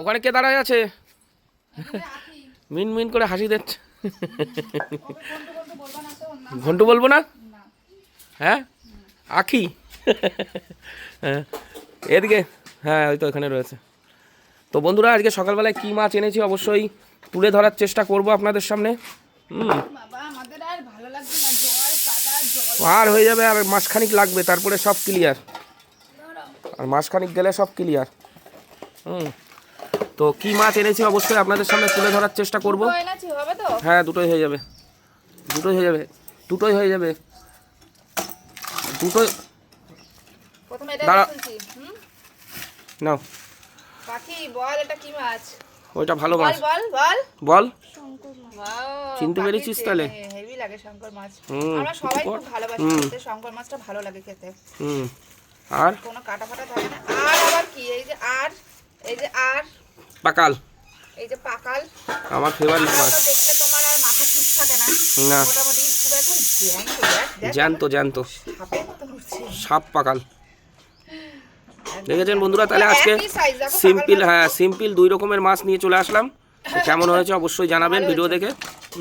ওখানে কে দাঁড়ায় আছে? মিন মিন করে হাসি দিচ্ছে ঘন্টু বলব না? হ্যাঁ? আখি? হ্যাঁ। এদিকে হ্যাঁ ওই তো এখানে রয়েছে। তো বন্ধুরা, আজকে সকালবেলায় কী মাছ এনেছি অবশ্যই তুলে ধরার চেষ্টা করব আপনাদের সামনে। আর হয়ে যাবে আর মাসখানিক লাগবে, তারপরে সব ক্লিয়ার আর মাসখানিক গেলে সব ক্লিয়ার হুম। তো কী মাছ এনেছি অবশ্যই আপনাদের সামনে তুলে ধরার চেষ্টা করব। হ্যাঁ দুটোই হয়ে যাবে। দুটোই হয়ে যাবে। দুটোই হয়ে যাবে। দুটোই দাঁড়া। নাও। পাখি বল এটা কি মাছ? ওইটা ভালো মাছ। বল চিনতে পেরেছিস তাহলে? চেনে, লাগে শঙ্কর মাছ। হুম, আমরা সবাই কর। খুব ভালোবাসি হুম। খেতে শঙ্কর মাছটা ভালো লাগে খেতে। হুম আর? কোনো কাটা ফাটা থাকে না। আর আবার কি? এই যে আর এই যে আর। পাকাল। এই যে পাকাল। আমার ফেভারিট মাছ। দেখলে তোমার আর মাথা ঠিক থাকে না। না। মোটামুটি পুরো একদম জ্যান্ত জ্যান্ত সাপ পাকাল। দেখেছেন বন্ধুরা? তাহলে আজকে size, দেখো, সিম্পল হ্যাঁ সিম্পল দুই রকমের মাছ নিয়ে চলে আসলাম। কেমন হয়েছে অবশ্যই জানাবেন ভিডিও দেখে।